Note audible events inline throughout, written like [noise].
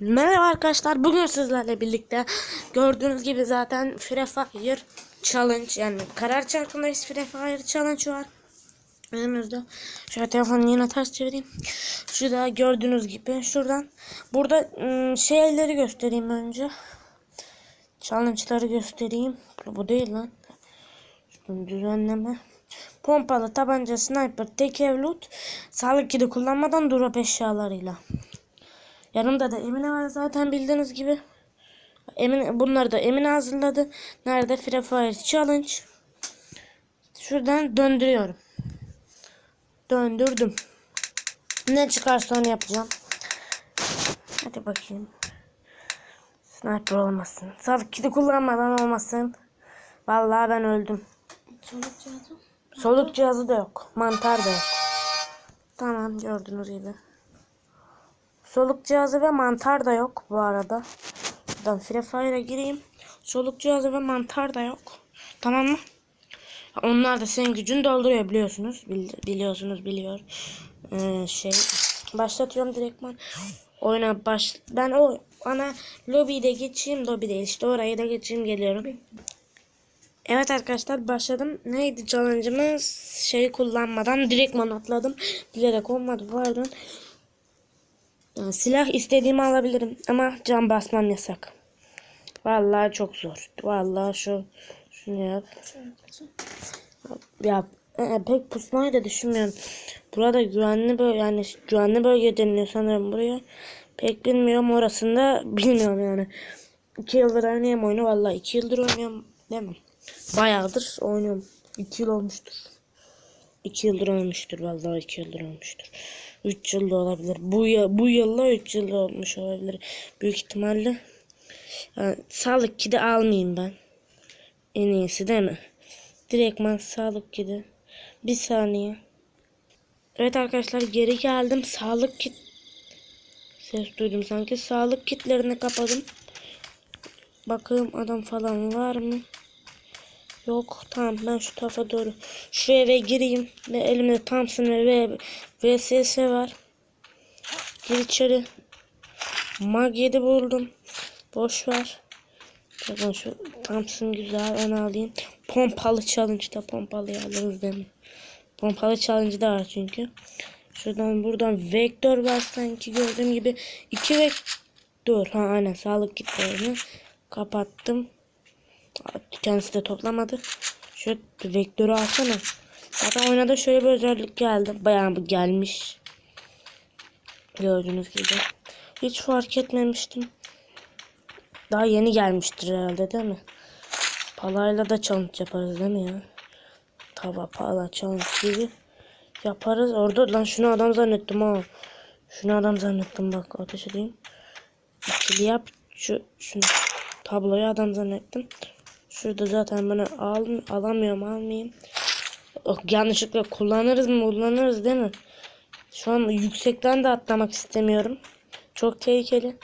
Merhaba arkadaşlar. Bugün sizlerle birlikte gördüğünüz gibi zaten Free Fire Challenge yani karar çarkındayız Free Fire Challenge var. Önümüzde. Şöyle telefonu yine ters çevireyim. Şurada gördüğünüz gibi şuradan. Burada ım, şeyleri göstereyim önce. Challenge'ları göstereyim. Bu değil lan. Düzenleme. Pompalı, tabanca, sniper, tek ev loot, sağlık kiti kullanmadan drop eşyalarıyla. Yanımda da Emine var zaten bildiğiniz gibi. Emine, bunları da Emine hazırladı. Nerede? Free Fire Challenge. Şuradan döndürüyorum. Döndürdüm. Ne çıkarsa onu yapacağım. Hadi bakayım. Sniper olmasın. Sağlık kiti kullanmadan olmasın. Vallahi ben öldüm. Soluk cihazı. Soluk cihazı da yok. Mantar da yok. Tamam gördüğünüz gibi. Soluk cihazı ve mantar da yok bu arada. Buradan Free Fire'a gireyim. Soluk cihazı ve mantar da yok. Tamam mı? Onlar da senin gücünü dolduruyor biliyorsunuz. Bil- biliyorsunuz biliyor. Ee, şey başlatıyorum direktman. Oyuna baş ben o ana lobide geçeyim lobi değil işte orayı da geçeyim geliyorum. Evet arkadaşlar başladım. Neydi challenge'ımız? Şeyi kullanmadan direktman atladım. Bilerek olmadı pardon. Yani silah istediğimi alabilirim ama can basmam yasak. Vallahi çok zor. Vallahi şu şunu yap. Ya e, pek pusmayı da düşünmüyorum. Burada güvenli bölge yani güvenli bölge deniliyor sanırım buraya. Pek bilmiyorum orasında bilmiyorum yani. İki yıldır oynuyorum oyunu vallahi iki yıldır oynuyorum değil mi? Bayağıdır oynuyorum. İki yıl olmuştur. İki yıldır olmuştur vallahi iki yıldır olmuştur. Üç yılda olabilir. Bu yıl, bu yılla üç yılda olmuş olabilir. Büyük ihtimalle. Yani, sağlık kidi almayayım ben. En iyisi değil mi? Direktman sağlık kidi. Bir saniye. Evet arkadaşlar geri geldim. Sağlık kit ses duydum sanki. Sağlık kitlerini kapadım. Bakayım adam falan var mı? Yok tamam ben şu tarafa doğru şu eve gireyim ve elimde Thompson ve VSS var. Gir içeri. Mag 7 buldum. Boş ver. Bakın şu Thompson güzel onu alayım. Pompalı challenge'da pompalıyı alırız mi? Pompalı challenge'da var çünkü. Şuradan buradan vektör var sanki gördüğüm gibi. iki vektör. Ha aynen sağlık kitlerini kapattım. Kendisi de toplamadı. Şu vektörü alsana. Zaten oyuna şöyle bir özellik geldi. Bayağı bir gelmiş. Gördüğünüz gibi. Hiç fark etmemiştim. Daha yeni gelmiştir herhalde değil mi? Palayla da challenge yaparız değil mi ya? Tava pala challenge gibi yaparız. Orada lan şunu adam zannettim ha. Şunu adam zannettim bak ateş edeyim. İkili yap. Şu, şunu tabloyu adam zannettim. Şurada zaten bunu al, alamıyorum almayayım. Oh, yanlışlıkla kullanırız mı kullanırız değil mi? Şu an yüksekten de atlamak istemiyorum. Çok tehlikeli.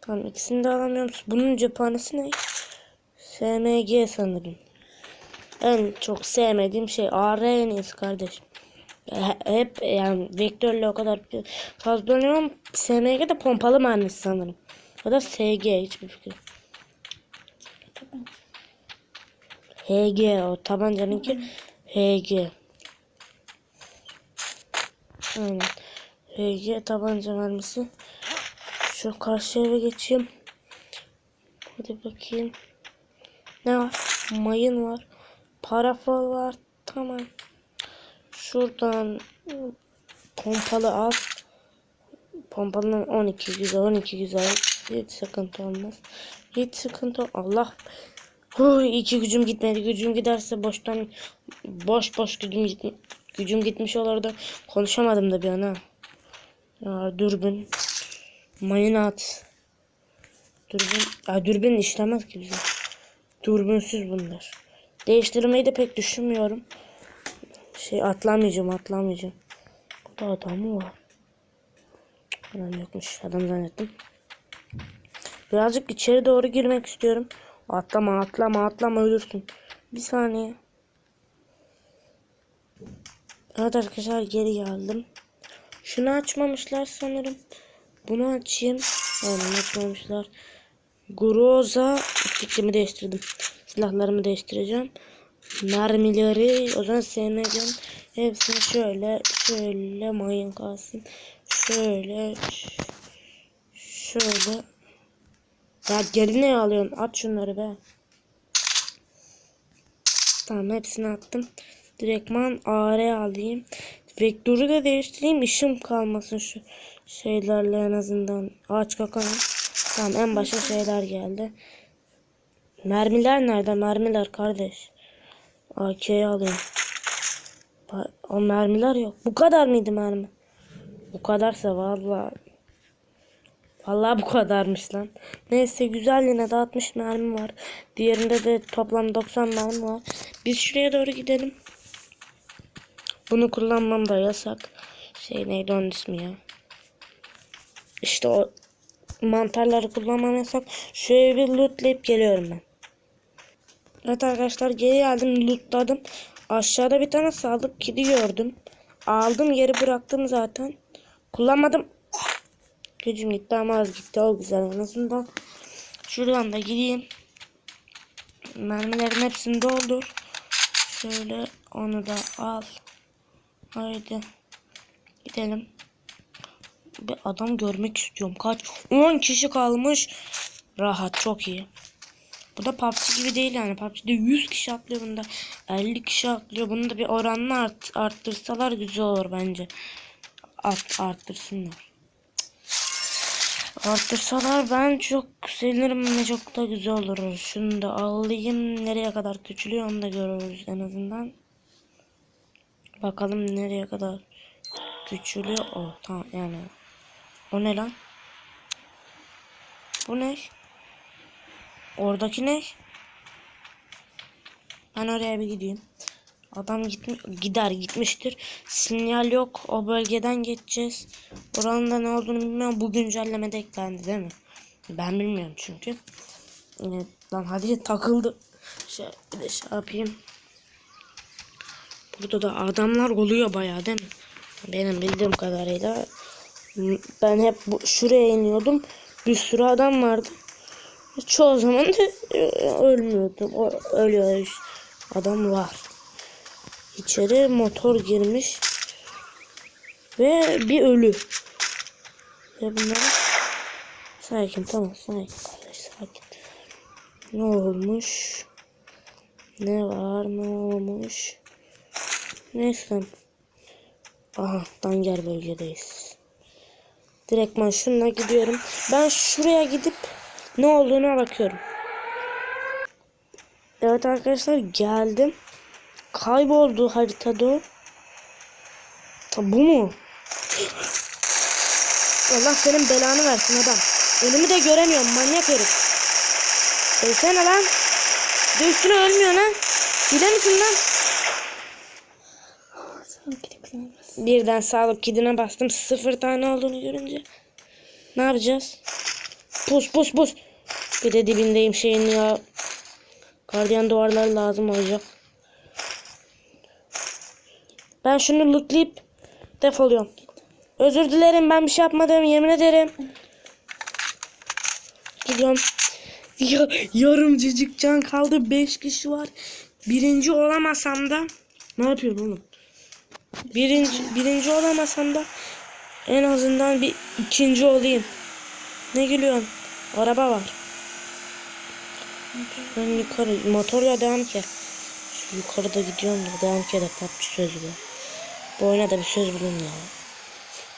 Tamam ikisini de alamıyorum. Bunun cephanesi ne? SMG sanırım. En çok sevmediğim şey AR en iyisi kardeşim. He- Hep yani vektörle o kadar fazla oynuyorum. SMG de pompalı mermisi sanırım. Ya da SG hiçbir fikrim. HG o tabancanınki HG. Aynen. HG tabanca mermisi. Şu karşı eve geçeyim. Hadi bakayım. Ne var? Mayın var. Parafol var. Tamam. Şuradan pompalı al. Pompalının 12 güzel 12 güzel. Hiç sıkıntı olmaz. Hiç sıkıntı Allah. Huy, iki gücüm gitmedi. Gücüm giderse boştan boş boş gücüm gitmiş. Gücüm gitmiş olurdu. Konuşamadım da bir an. Ya dürbün. Mayın at. Dürbün. Ya dürbün işlemez ki bize. Dürbünsüz bunlar. Değiştirmeyi de pek düşünmüyorum. Şey atlamayacağım atlamayacağım. Burada adam mı var? Adam yokmuş. Adam zannettim. Birazcık içeri doğru girmek istiyorum. Atlama atlama atlama ölürsün. Bir saniye. Evet arkadaşlar geri geldim. Şunu açmamışlar sanırım. Bunu açayım. Aynen açmamışlar. Groza fikrimi değiştirdim. Silahlarımı değiştireceğim. Mermileri o zaman sevmeyeceğim. Hepsini şöyle şöyle mayın kalsın. Şöyle şöyle. Ya geri ne alıyorsun? At şunları be. Tamam hepsini attım. Direktman AR alayım. Vektörü de değiştireyim. işim kalmasın şu şeylerle en azından. Ağaç kakanı. Tamam en başa şeyler geldi. Mermiler nerede? Mermiler kardeş. AK'yi alayım. O mermiler yok. Bu kadar mıydı mermi? Bu kadarsa vallahi Vallahi bu kadarmış lan. Neyse güzel yine de 60 mermi var. Diğerinde de toplam 90 mermi var. Biz şuraya doğru gidelim. Bunu kullanmam da yasak. Şey neydi onun ismi ya. İşte o mantarları kullanmam yasak. Şöyle bir lootlayıp geliyorum ben. Evet arkadaşlar geri geldim lootladım. Aşağıda bir tane sağlık kidi gördüm. Aldım yeri bıraktım zaten. Kullanmadım. Gücüm gitti ama az gitti. O güzel en azından. Şuradan da gideyim. Mermilerin hepsini doldur. Şöyle onu da al. Haydi. Gidelim. Bir adam görmek istiyorum. Kaç? 10 kişi kalmış. Rahat çok iyi. Bu da PUBG gibi değil yani. PUBG'de 100 kişi atlıyor bunda. 50 kişi atlıyor. Bunu da bir oranla art, arttırsalar güzel olur bence. Art, arttırsınlar. Arttırsalar ben çok sevinirim ve çok da güzel olur. Şunu da alayım. Nereye kadar küçülüyor onu da görürüz en azından. Bakalım nereye kadar küçülüyor. O tamam yani. O ne lan? Bu ne? Oradaki ne? Ben oraya bir gideyim. Adam gitmiş, gider gitmiştir. Sinyal yok. O bölgeden geçeceğiz. Oranın da ne olduğunu bilmiyorum. Bu güncellemede eklendi değil mi? Ben bilmiyorum çünkü. Evet, lan hadi takıldı. Şey, bir de şey yapayım. Burada da adamlar oluyor bayağı değil mi? Benim bildiğim kadarıyla. Ben hep bu, şuraya iniyordum. Bir sürü adam vardı. Çoğu zaman da e, ölmüyordum. Ölüyor. Adam var. İçeri motor girmiş. Ve bir ölü. Ve bunlar sakin tamam sakin kardeş sakin. Ne olmuş? Ne var ne olmuş? Neyse. Aha Danger bölgedeyiz. Direktman şununla gidiyorum. Ben şuraya gidip ne olduğuna bakıyorum. Evet arkadaşlar geldim. Kayboldu haritada. Ha, bu mu? Allah senin belanı versin adam. Önümü de göremiyorum manyak herif. Ölsene lan. Bir de üstüne ölmüyor lan. Hile misin lan? Birden sağlık kidine bastım. Sıfır tane olduğunu görünce. Ne yapacağız? Pus pus pus. Bir de dibindeyim şeyin ya. Gardiyan duvarlar lazım olacak. Ben şunu lootlayıp defoluyorum. Özür dilerim ben bir şey yapmadım yemin ederim. Gidiyorum. Ya, yarımcıcık can kaldı. 5 kişi var. Birinci olamasam da ne yapıyorsun oğlum? Birinci, birinci olamasam da en azından bir ikinci olayım. Ne gülüyorsun? Araba var. Ben yukarı motorla devam ki. Şu yukarıda gidiyorum da devam ki de PUBG sözü be. Bu oyuna da bir söz bulun ya.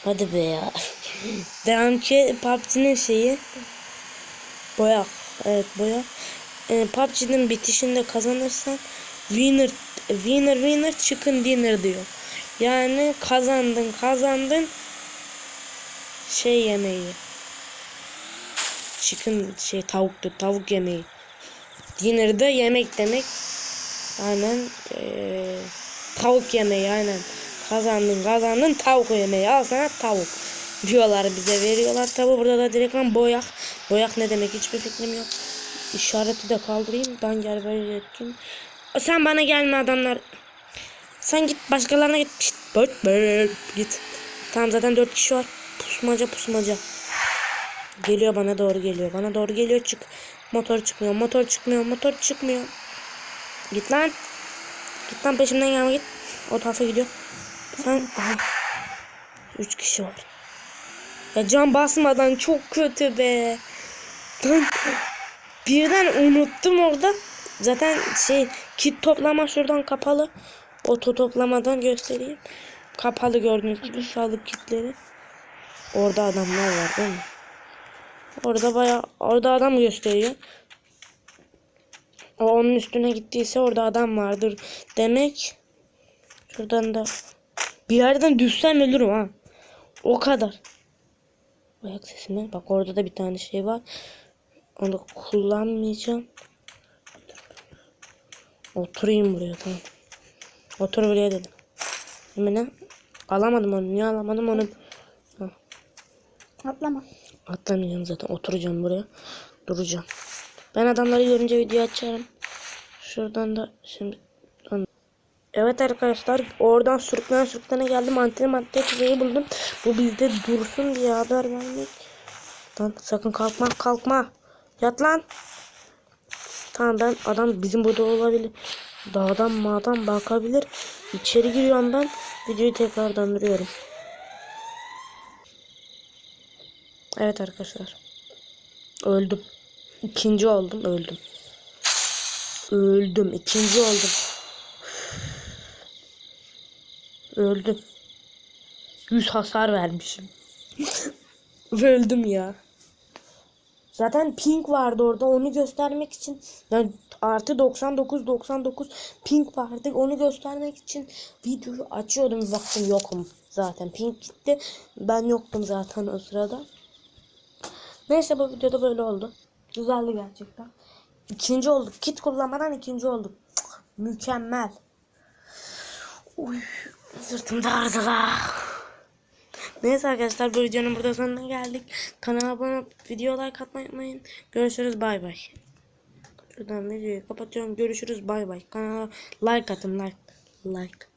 Hadi be ya. [laughs] devam ki PUBG'nin şeyi. Boya. Evet boya. E, PUBG'nin bitişinde kazanırsan winner winner winner chicken dinner diyor. Yani kazandın kazandın şey yemeği. Chicken şey tavuktu tavuk yemeği. Dinner'da yemek demek. Aynen eee, tavuk yemeği aynen. Kazandın kazandın tavuk yemeği al sana tavuk. Diyorlar bize veriyorlar tabi burada da direktman boyak. Boyak ne demek hiçbir fikrim yok. İşareti de kaldırayım. Ben gel böyle ettim. Sen bana gelme adamlar. Sen git başkalarına git. Pişt, böt, böt, git. Tamam zaten dört kişi var. Pusmaca pusmaca. Geliyor bana doğru geliyor. Bana doğru geliyor çık. Motor çıkmıyor. Motor çıkmıyor. Motor çıkmıyor. Git lan. Git lan peşimden gelme git. O tarafa gidiyor. Sen Aha. Üç kişi var. Ya can basmadan çok kötü be. Lan birden unuttum orada. Zaten şey kit toplama şuradan kapalı. Oto toplamadan göstereyim. Kapalı gördüğünüz gibi sağlık kitleri. Orada adamlar var değil mi? Orada baya orada adam gösteriyor. O onun üstüne gittiyse orada adam vardır demek. Şuradan da bir yerden düşsem ölürüm ha. O kadar. Ayak sesine bak orada da bir tane şey var. Onu kullanmayacağım. Oturayım buraya tamam. Otur buraya dedim. Hemen alamadım onu. Niye alamadım onu? Ha, Atlama. atlamayacağım zaten. Oturacağım buraya. Duracağım. Ben adamları görünce video açarım. Şuradan da şimdi Evet arkadaşlar oradan sürüklenen sürüklene geldim anteni madde tüfeği buldum. Bu bizde dursun diye haber vermek. Lan sakın kalkma kalkma. Yat lan. Tamam ben adam bizim burada olabilir. Dağdan mağdan bakabilir. İçeri giriyorum ben. Videoyu tekrardan duruyorum. Evet arkadaşlar. Öldüm. İkinci oldum öldüm. Öldüm. ikinci oldum. Öldüm. 100 hasar vermişim. [laughs] Öldüm ya. Zaten pink vardı orada onu göstermek için. Yani artı 99 99 pink vardı onu göstermek için videoyu açıyordum baktım yokum zaten. Pink gitti ben yoktum zaten o sırada. Neyse bu videoda böyle oldu. Güzeldi gerçekten. İkinci olduk kit kullanmadan ikinci olduk. Mükemmel. Uy, sırtım da ağrıdı la. Neyse arkadaşlar bu videonun burada sonuna geldik. Kanala abone olup video like atmayı unutmayın. Görüşürüz bay bay. Şuradan videoyu kapatıyorum. Görüşürüz bay bay. Kanala like atın like. Like.